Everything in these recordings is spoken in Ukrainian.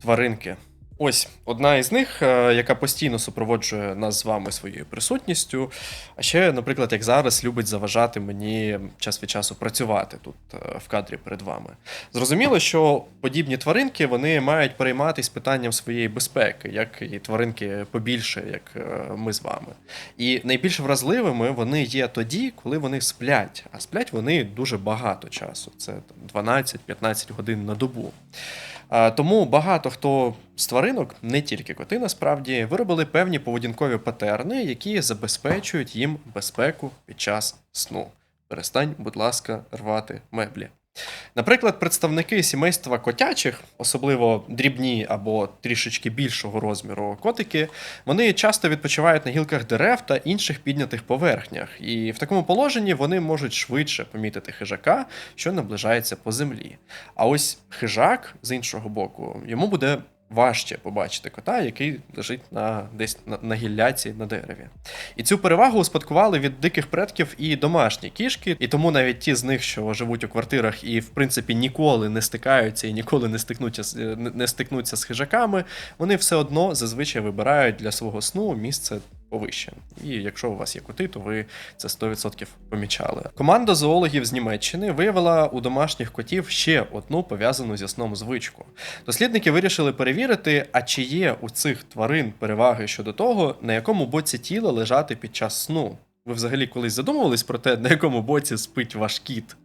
тваринки. Ось одна із них, е, яка постійно супроводжує нас з вами своєю присутністю. А ще, наприклад, як зараз любить заважати мені час від часу працювати тут е, в кадрі перед вами. Зрозуміло, що подібні тваринки вони мають перейматися питанням своєї безпеки, як і тваринки побільше, як е, ми з вами. І найбільш вразливими вони є тоді, коли вони сплять. А сплять вони дуже багато часу. Це там, 12-15 годин на добу. Тому багато хто з тваринок, не тільки коти, насправді, виробили певні поведінкові патерни, які забезпечують їм безпеку під час сну. Перестань, будь ласка, рвати меблі. Наприклад, представники сімейства котячих, особливо дрібні або трішечки більшого розміру котики, вони часто відпочивають на гілках дерев та інших піднятих поверхнях, і в такому положенні вони можуть швидше помітити хижака, що наближається по землі. А ось хижак, з іншого боку, йому буде важче побачити кота, який лежить на десь на, на гілляці на дереві. І цю перевагу успадкували від диких предків і домашні кішки, і тому навіть ті з них, що живуть у квартирах і в принципі ніколи не стикаються і ніколи не стикнуться не стикнуться з хижаками, вони все одно зазвичай вибирають для свого сну місце повище. І якщо у вас є коти, то ви це 100% помічали. Команда зоологів з Німеччини виявила у домашніх котів ще одну пов'язану зі сном звичку. Дослідники вирішили перевірити, а чи є у цих тварин переваги щодо того, на якому боці тіла лежати під час сну. Ви взагалі колись задумувались про те, на якому боці спить ваш кіт?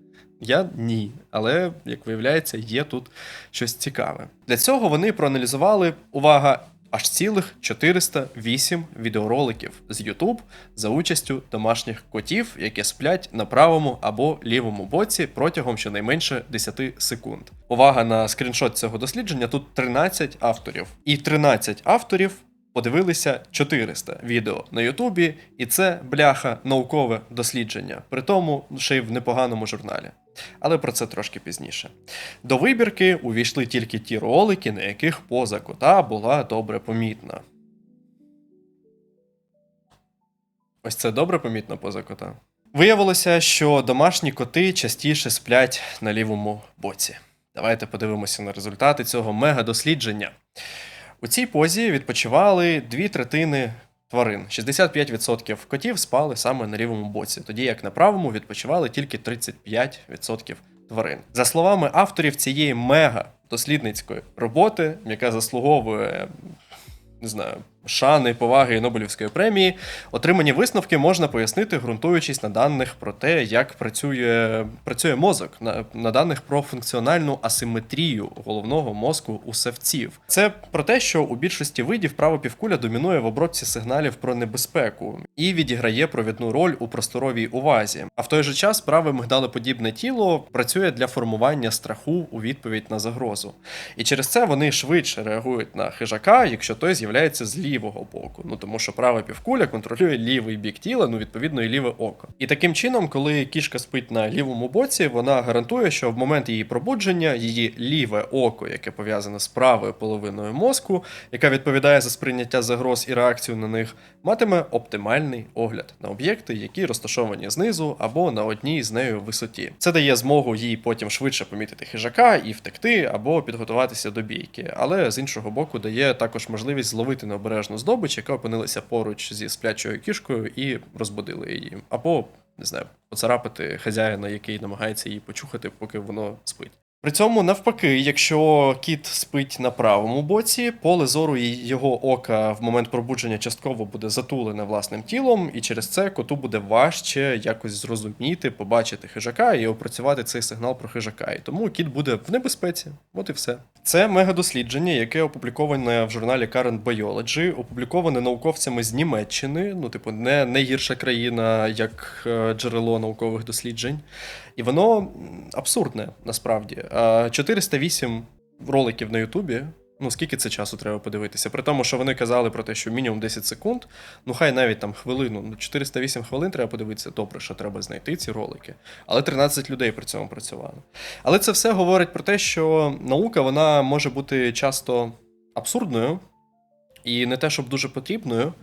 Я ні, але як виявляється, є тут щось цікаве. Для цього вони проаналізували увага. Аж цілих 408 відеороликів з YouTube за участю домашніх котів, які сплять на правому або лівому боці протягом щонайменше 10 секунд. Увага на скріншот цього дослідження: тут 13 авторів, і 13 авторів подивилися 400 відео на Ютубі, і це бляха наукове дослідження, при тому ще й в непоганому журналі. Але про це трошки пізніше. До вибірки увійшли тільки ті ролики, на яких поза кота була добре помітна. Ось це добре помітно поза кота. Виявилося, що домашні коти частіше сплять на лівому боці. Давайте подивимося на результати цього мега-дослідження. У цій позі відпочивали дві третини тварин. 65% котів спали саме на лівому боці, тоді як на правому відпочивали тільки 35% тварин. За словами авторів цієї мега дослідницької роботи, яка заслуговує не знаю, шани, поваги і Нобелівської премії, отримані висновки можна пояснити, ґрунтуючись на даних про те, як працює, працює мозок, на, на даних про функціональну асиметрію головного мозку у савців. Це про те, що у більшості видів права півкуля домінує в обробці сигналів про небезпеку і відіграє провідну роль у просторовій увазі. А в той же час праве мигдалеподібне тіло працює для формування страху у відповідь на загрозу. І через це вони швидше реагують на хижака, якщо той з'являється з лівого боку. Ну тому що права півкуля контролює лівий бік тіла, ну відповідно і ліве око. І таким чином, коли кішка спить на лівому боці, вона гарантує, що в момент її пробудження її ліве око, яке пов'язане з правою половиною мозку, яка відповідає за сприйняття загроз і реакцію на них, матиме оптимальний огляд на об'єкти, які розташовані знизу або на одній з нею висоті. Це дає змогу їй потім швидше помітити хижака і втекти або підготуватися до бійки. Але з іншого боку, дає також можливість зловити необережну здобич, яка опинилася поруч зі сплячою кішкою, і розбудили її. Або не знаю, поцарапати хазяїна, який намагається її почухати, поки воно спить. При цьому, навпаки, якщо кіт спить на правому боці, поле зору його ока в момент пробудження частково буде затулене власним тілом, і через це коту буде важче якось зрозуміти, побачити хижака і опрацювати цей сигнал про хижака. І тому кіт буде в небезпеці. От і все. Це мегадослідження, яке опубліковане в журналі Current Biology, опубліковане науковцями з Німеччини, ну, типу, не, не гірша країна, як е, джерело наукових досліджень. І воно абсурдне насправді. А 408 роликів на Ютубі. Ну, скільки це часу треба подивитися? При тому, що вони казали про те, що мінімум 10 секунд, ну хай навіть там хвилину, ну 408 хвилин треба подивитися. Добре, що треба знайти ці ролики. Але 13 людей при цьому працювали. Але це все говорить про те, що наука вона може бути часто абсурдною і не те, щоб дуже потрібною.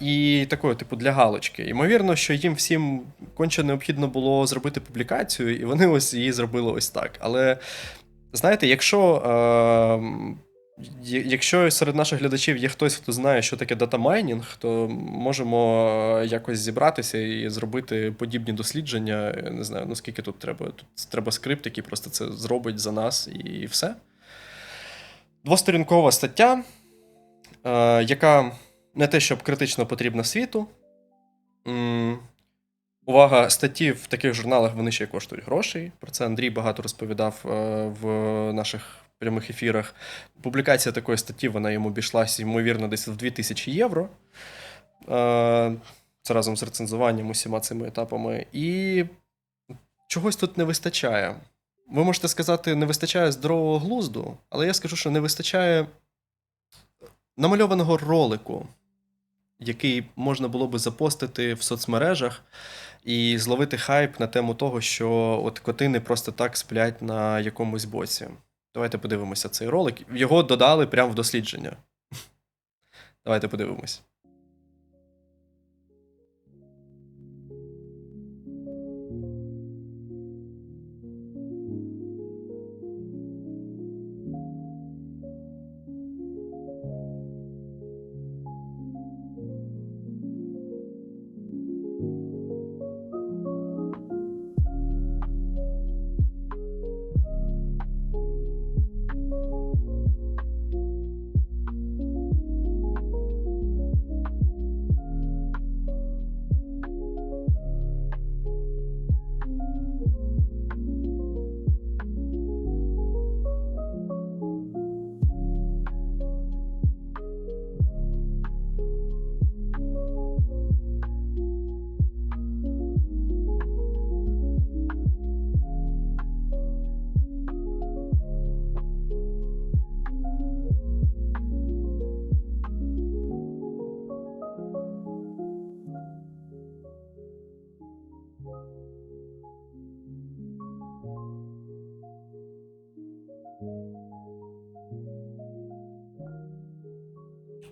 І такою, типу, для галочки. Ймовірно, що їм всім конче необхідно було зробити публікацію, і вони ось її зробили ось так. Але знаєте, якщо е, Якщо серед наших глядачів є хтось, хто знає, що таке датамайнінг, то можемо якось зібратися і зробити подібні дослідження. Не знаю, ну скільки тут треба. Тут треба скрипт, який просто це зробить за нас, і все. Двосторінкова стаття, яка не те, щоб критично потрібна світу. Увага, статті в таких журналах вони ще коштують грошей. Про це Андрій багато розповідав е, в наших прямих ефірах. Публікація такої статті вона йому обійшлася, ймовірно, десь в 2000 євро. Е, Це разом з рецензуванням усіма цими етапами. І чогось тут не вистачає. Ви можете сказати, не вистачає здорового глузду, але я скажу, що не вистачає намальованого ролику, який можна було би запостити в соцмережах і зловити хайп на тему того, що от коти не просто так сплять на якомусь боці. Давайте подивимося цей ролик. Його додали прямо в дослідження. Давайте подивимось.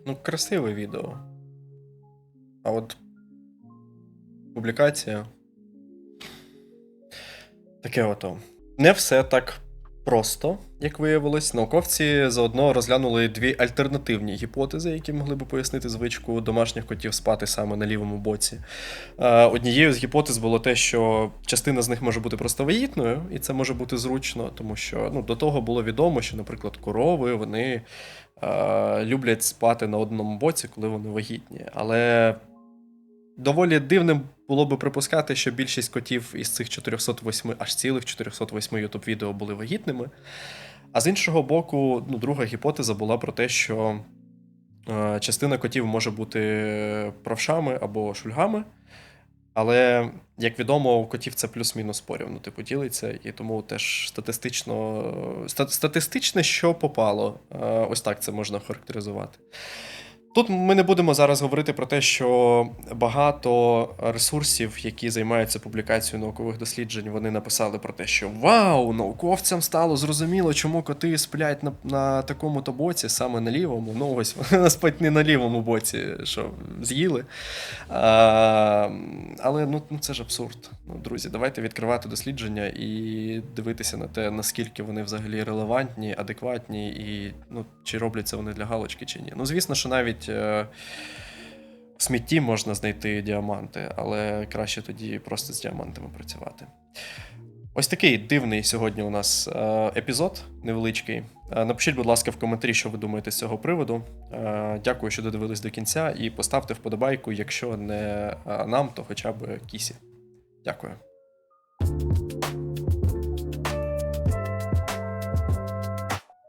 Ну, красиве відео. А от публікація. Таке ото. Не все так просто, як виявилось. Науковці заодно розглянули дві альтернативні гіпотези, які могли би пояснити звичку домашніх котів спати саме на лівому боці. Е, Однією з гіпотез було те, що частина з них може бути просто вагітною, і це може бути зручно, тому що ну, до того було відомо, що, наприклад, корови вони е, люблять спати на одному боці, коли вони вагітні. Але доволі дивним було би припускати, що більшість котів із цих 408, аж цілих 408 youtube відео були вагітними. А з іншого боку, ну, друга гіпотеза була про те, що е, частина котів може бути правшами або шульгами. Але, як відомо, у котів це плюс-мінус порівну, типу, ділиться, і тому теж статистично, ста- статистичне, що попало, е, ось так це можна характеризувати. Тут ми не будемо зараз говорити про те, що багато ресурсів, які займаються публікацією наукових досліджень, вони написали про те, що вау, науковцям стало зрозуміло, чому коти сплять на, на такому-то боці, саме на лівому. Ну, ось вона спать не на лівому боці, що з'їли. А, але ну, ну це ж абсурд. Ну, друзі, давайте відкривати дослідження і дивитися на те, наскільки вони взагалі релевантні, адекватні, і ну, чи робляться вони для галочки, чи ні. Ну, звісно, що навіть. Е, В смітті можна знайти діаманти, але краще тоді просто з діамантами працювати. Ось такий дивний сьогодні у нас е, епізод невеличкий. Е, Напишіть, будь ласка, в коментарі, що ви думаєте з цього приводу. Дякую, що додивились до кінця, і поставте вподобайку, якщо не нам, то хоча б кісі. Дякую.